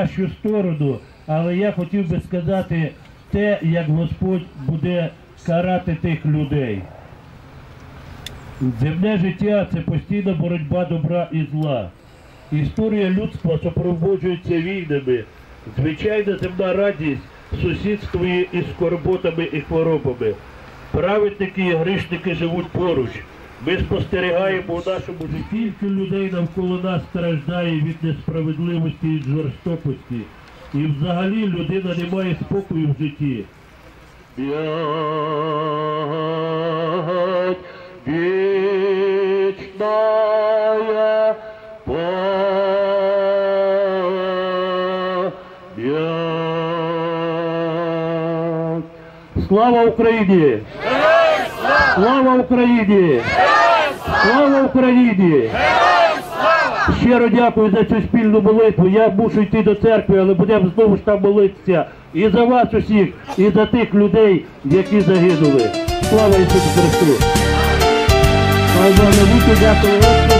кращу сторону, але я хотів би сказати те, як Господь буде карати тих людей. Земне життя це постійна боротьба добра і зла. Історія людства супроводжується війнами. Звичайна земна радість сусідствує із скорботами і хворобами. Праведники і грішники живуть поруч. Ми спостерігаємо у нашому житті, скільки людей навколо нас страждає від несправедливості і жорстокості. І взагалі людина не має спокою в житті. Память. Слава Україні! Слава Україні! Слава Україні! Щиро дякую за цю спільну молитву. Я мушу йти до церкви, але будемо знову ж там молитися і за вас усіх, і за тих людей, які загинули. Слава Ісусу Христу! Дякую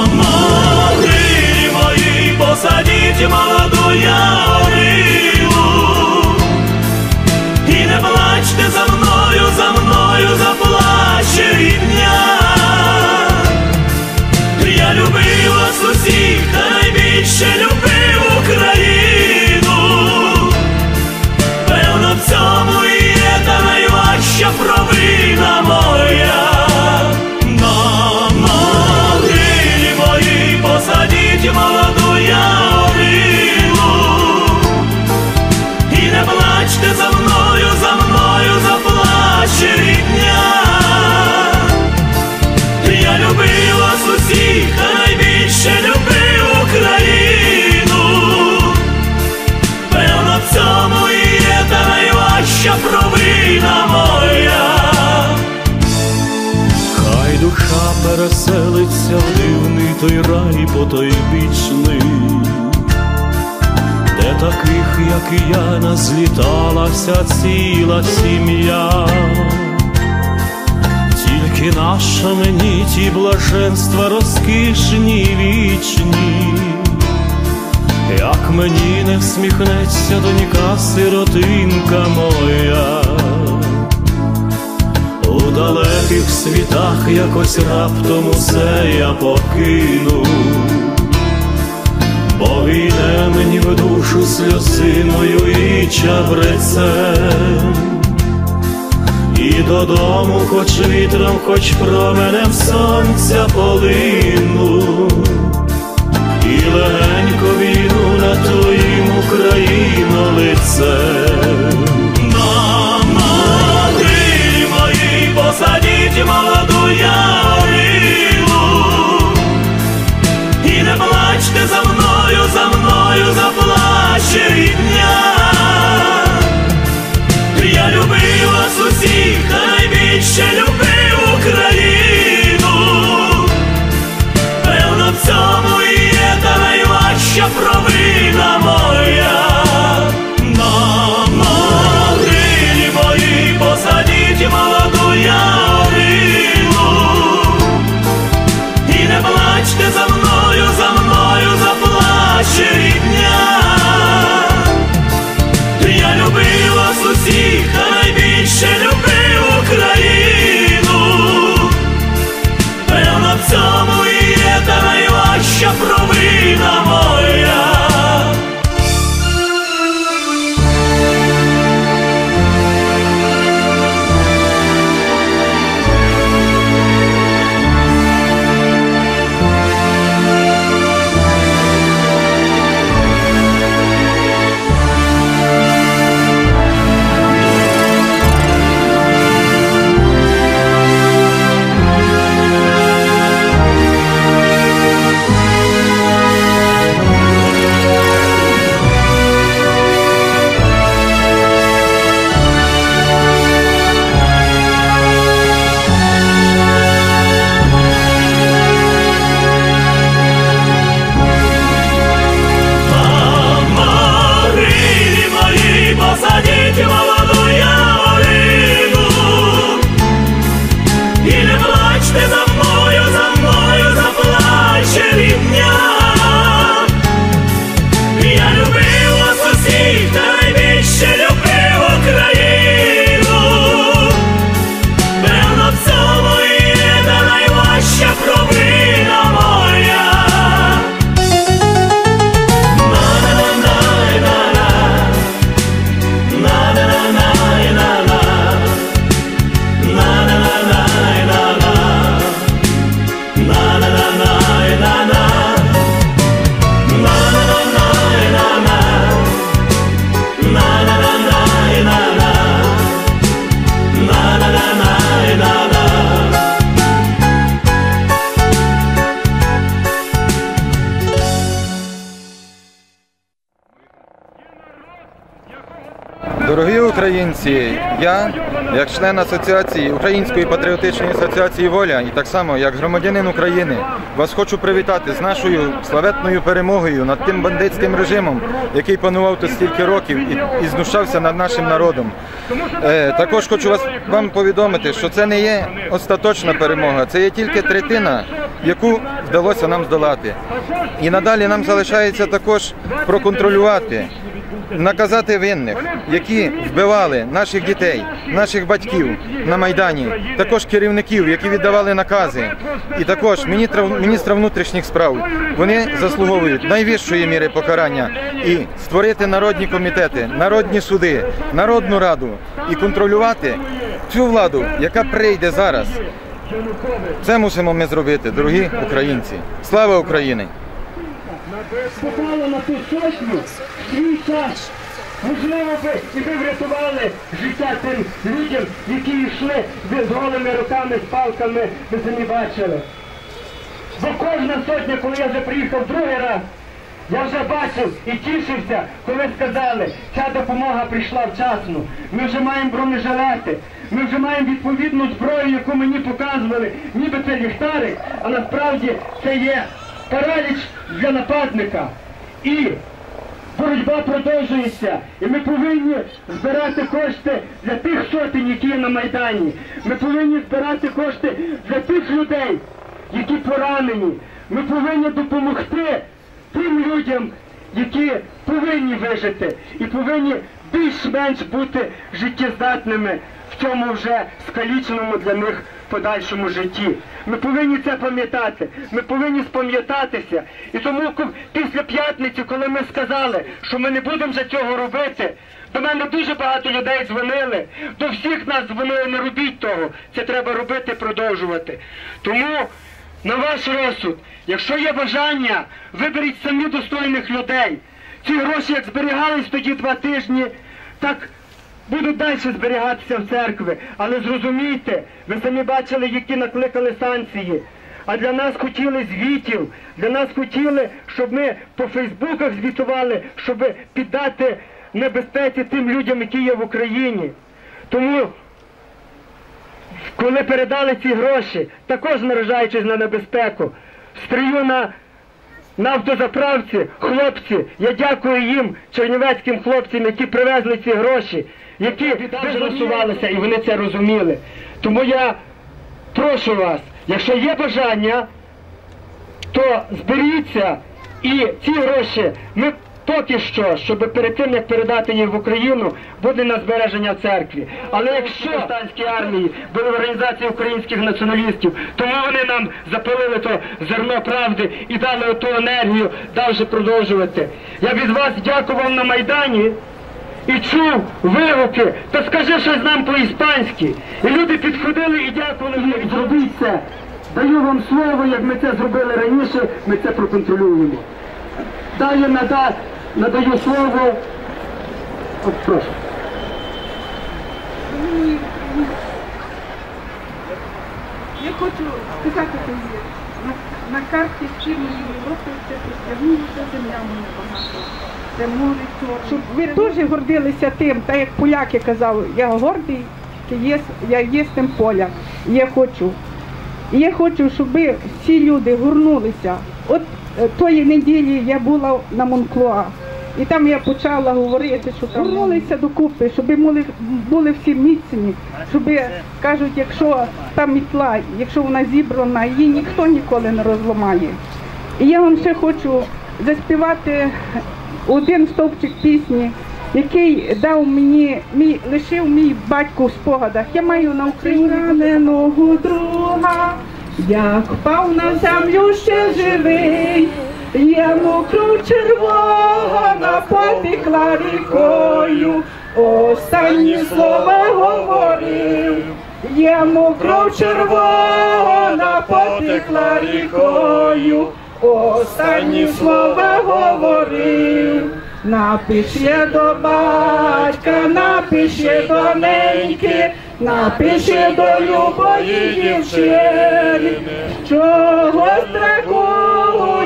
Молоду той рай потойбічний, де таких, як і я, назліталася ціла сім'я. Тільки наша мені ті блаженства розкішні вічні, як мені не всміхнеться донька сиротинка моя, у далеких світах якось раптом усе я покину, бо війне мені в душу сльозиною і чабрецем. І додому, хоч вітром, хоч променем сонця полину, і легенько війну на твоїм Україно лицем. Дорогі українці, я, як член асоціації Української патріотичної асоціації Воля, і так само як громадянин України, вас хочу привітати з нашою славетною перемогою над тим бандитським режимом, який панував тут стільки років і, і знущався над нашим народом. Е, також хочу вас вам повідомити, що це не є остаточна перемога, це є тільки третина, яку вдалося нам здолати. І надалі нам залишається також проконтролювати наказати винних, які вбивали наших дітей, наших батьків на Майдані, також керівників, які віддавали накази, і також міністра, внутрішніх справ. Вони заслуговують найвищої міри покарання і створити народні комітети, народні суди, народну раду і контролювати цю владу, яка прийде зараз. Це мусимо ми зробити, дорогі українці. Слава Україні! Попало на ту сотню свій. Можливо би і ви врятували життя тим людям, які йшли з голими руками, з палками, ви самі бачили. Бо кожна сотня, коли я вже приїхав другий раз, я вже бачив і тішився, коли сказали, ця допомога прийшла вчасно. Ми вже маємо бронежилети, ми вже маємо відповідну зброю, яку мені показували, ніби це ліхтарик, а насправді це є параліч для нападника. І боротьба продовжується. І ми повинні збирати кошти для тих сотень, які є на Майдані. Ми повинні збирати кошти для тих людей, які поранені. Ми повинні допомогти тим людям, які повинні вижити і повинні більш-менш бути життєздатними в цьому вже скаліченому для них подальшому житті. Ми повинні це пам'ятати. Ми повинні спам'ятатися. І тому після п'ятниці, коли ми сказали, що ми не будемо вже цього робити, до мене дуже багато людей дзвонили. До всіх нас дзвонили, не робіть того. Це треба робити, продовжувати. Тому на ваш розсуд, якщо є бажання, виберіть самі достойних людей. Ці гроші, як зберігались тоді два тижні, так будуть далі зберігатися в церкві. Але зрозумійте, ви самі бачили, які накликали санкції. А для нас хотіли звітів, для нас хотіли, щоб ми по Фейсбуках звітували, щоб піддати небезпеці тим людям, які є в Україні. Тому коли передали ці гроші, також наражаючись на небезпеку, стрію на, на автозаправці, хлопці, я дякую їм, чернівецьким хлопцям, які привезли ці гроші, які бізнесувалися і вони це розуміли. Тому я прошу вас, якщо є бажання, то зберіться і ці гроші ми поки що, щоб перед тим як передати їх в Україну, буде на збереження церкві. Але якщо в повстанській армії були в організації українських націоналістів, тому вони нам запалили то зерно правди і дали ту енергію далі продовжувати. Я від вас дякував на Майдані. І чув вигуки, то скажи щось нам по-іспанськи. І люди підходили і дякували мені, зробіть це. Даю вам слово, як ми це зробили раніше, ми це проконтролюємо. Далі нада, надаю слово. От, прошу. Я хочу сказати тобі, на, на карті Східної Європи це простягнулася земля моя багато. Щоб ви теж гордилися тим, так як поляки казали, я гордий, є, я є з тим поля. Я хочу. І я хочу, щоб всі люди горнулися. От е, тої неділі я була на Монклуа. І там я почала говорити, щоб горнулися докупи, щоб були, були всі міцні, щоб кажуть, якщо та мітла, якщо вона зібрана, її ніхто ніколи не розламає. І я вам ще хочу заспівати один стовпчик пісні, який дав мені, мій, лишив мій батько в спогадах. Я маю на українського друга, як впав на землю ще живий. Йому кров червона потекла рікою, останні слова говорив. Йому кров червона потекла рікою, останні слова говорив. Напише до батька, напише до неньки, напише до любої дівчини, чого страху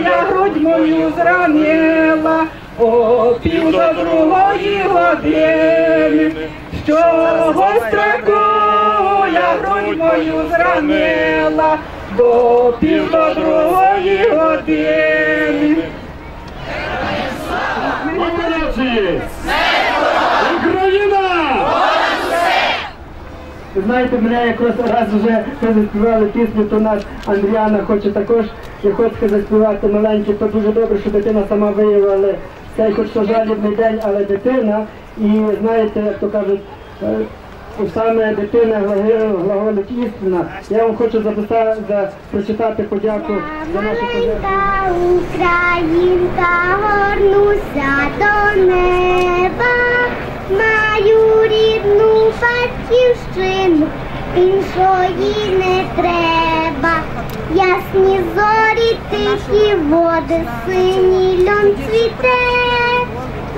я грудь мою зранила, о пів до другої години, що гостракуля грудь мою зранила до пів до другої години. Україна! Ви знаєте, мене якраз раз вже заспівали пісню, то наш Андріана хоче також Єхоцька заспівати маленький, то дуже добре, що дитина сама виявила цей хоч то жалібний день, але дитина. І знаєте, як то кажуть, е, саме дитина глаголить істина. Я вам хочу записати, за, прочитати подяку за нашу пожертву. Українка, горнуся до неба, маю рідну батьківщину, іншої не треба. Ясні зорі, тихі води, синій льон цвіте,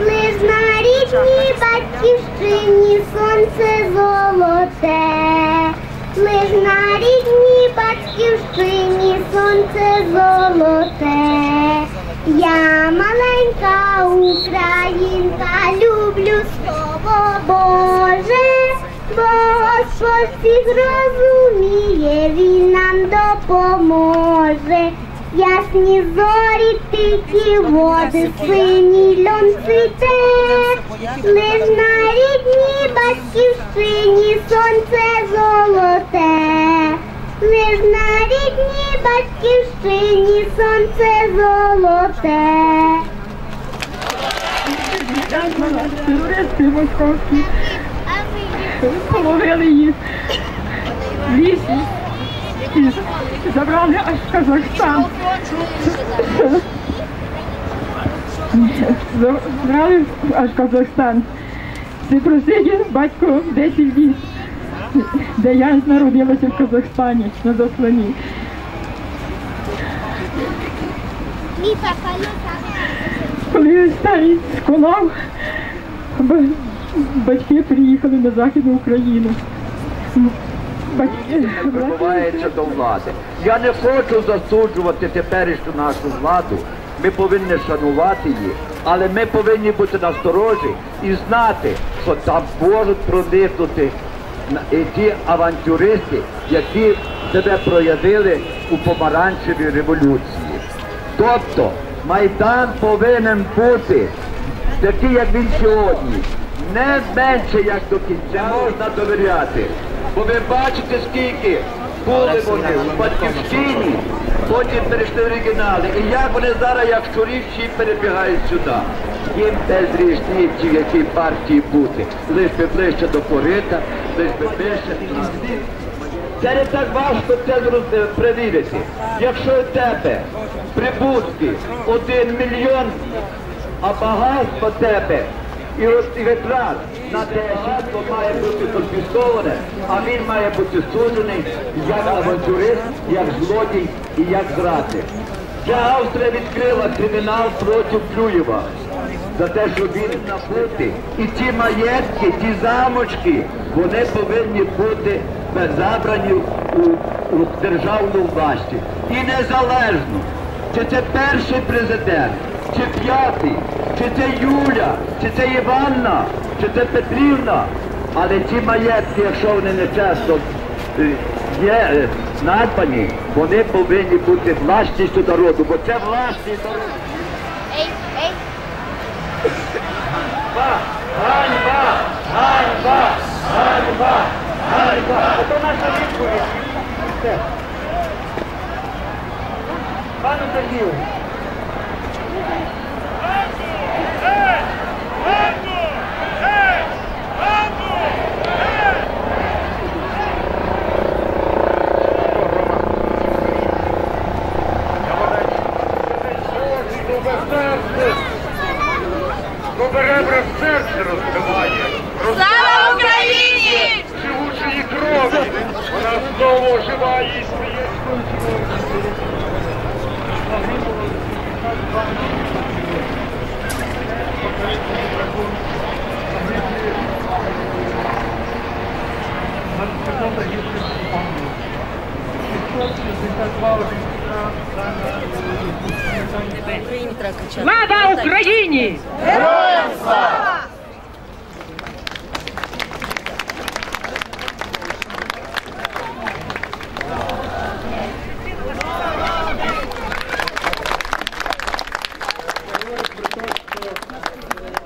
лиш на рідній батьківщині сонце золоте. Лиш на рідній батьківщині сонце золоте. Я маленька українка, люблю слово Боже, бо Господь всіх розуміє, Він нам допоможе. Ясні зорі, тихі води, синій льон цвіте, лиш на рідній батьківщині сонце золоте, лиш на рідній батьківщині сонце золоте. Туристи московські половили їх в лісі і забрали аж Казахстан. Забрали аж Казахстан. Це просидів батько 10 літ, де я народилася в Казахстані на заслоні. Коли старий сконав, ба- батьки приїхали на Західну Україну. Прибувається до влади. Я не хочу засуджувати теперішню нашу владу. Ми повинні шанувати її, але ми повинні бути насторожі і знати, що там можуть проникнути ті авантюристи, які себе проявили у помаранчевій революції. Тобто Майдан повинен бути такий, як він сьогодні, не менше, як до кінця можна довіряти. Бо ви бачите, скільки були вони в батьківщині, потім перейшли в оригінали. І як вони зараз, як щурі, перебігають сюди. Їм без різниці, в якій партії бути. Лиш би ближче до корита, лиш би ближче. Це не так важко це перевірити. Якщо у тебе прибутки один мільйон, а багатство тебе і і витрат на те багатство має бути конфісковане, а він має бути суджений як авантюрист, як злодій і як зрадник. Ця Австрія відкрила кримінал проти Клюєва за те, що він набути. І ті маєтки, ті замочки, вони повинні бути забрані у, у державну власті. І незалежно, чи це перший президент, чи п'ятий, чи це Юля, чи це Іванна, чи це Петрівна. Але ці маєтки, якщо вони не часто е, є е, надбані, вони повинні бути власністю народу, бо це власність народу. Ганьба! Ганьба! Ганьба! Ганьба! Ото наша відповідь. Пане Сергію. Слава Україні! Героям слава!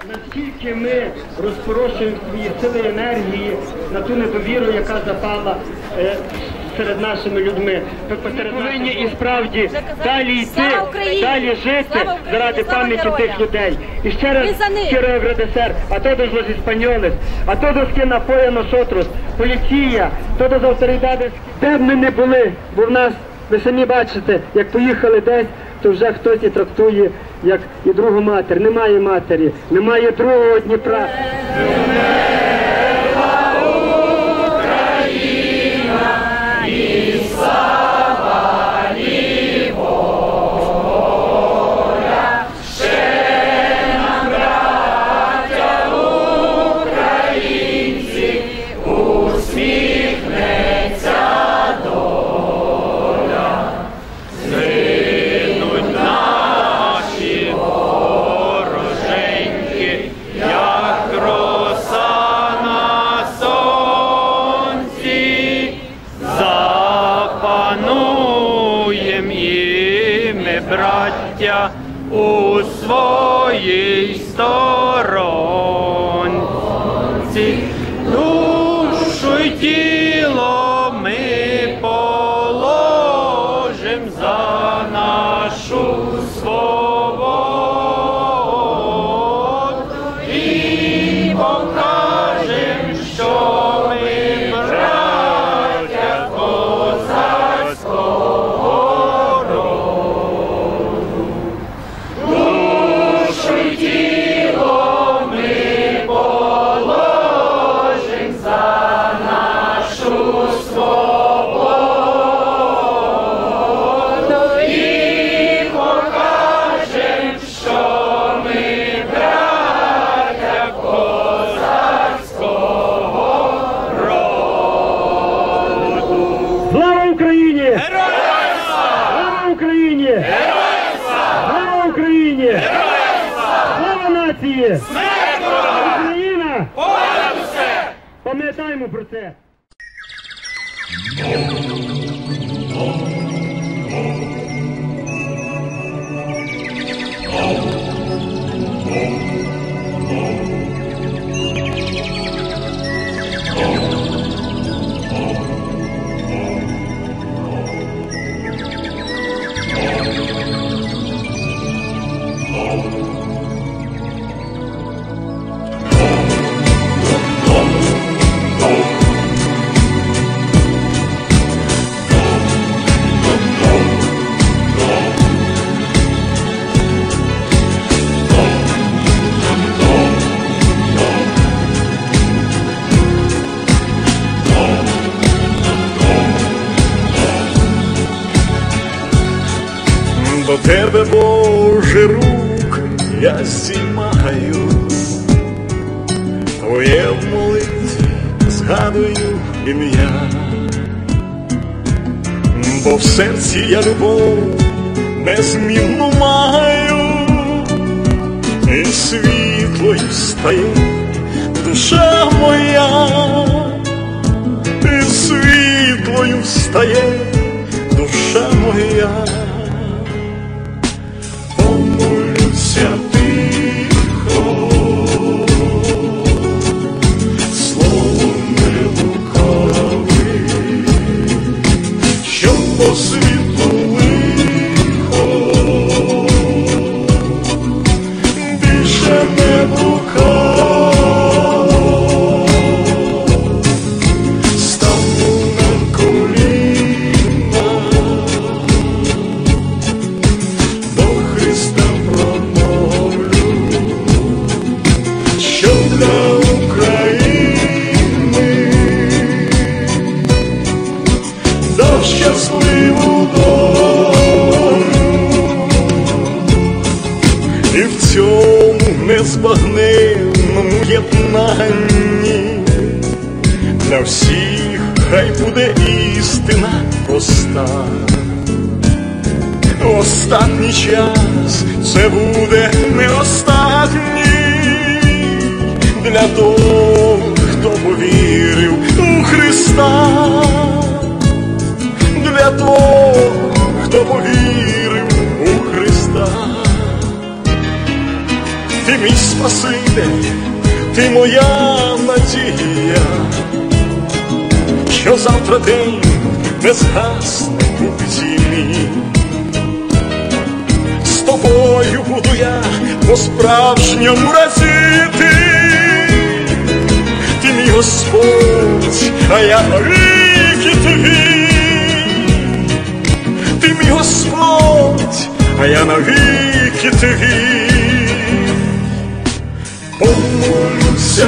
Наскільки ми розпорошуємо свої сили енергії на ту недовіру, яка запала е, серед нашими людьми, ми повинні і справді далі йти, далі жити заради пам'яті тих людей. І ще раз quiero agradecer a todos los españoles, a todos quien apoya a nosotros, поліція, todas autoridades. Де б ми не були, бо в нас, ви самі бачите, як поїхали десь, то вже хтось і трактує як і другу матір. Немає матері, немає другого Дніпра. Нації! Україна! Пам'ятаємо про це! До тебе, Боже, рук я здіймаю, Твоє в молитві згадую ім'я, бо в серці я любов незмінну маю, і світлою стає душа моя, і світлою стає душа моя. для того, хто повірив у Христа, для того, хто повірив у Христа, ти мій Спаситель, ти моя надія, що завтра день не згасне у зімі. З тобою буду я по справжньому радіти. Господь, а я рики твій, ти мій Господь, а я навіки твій помолюся.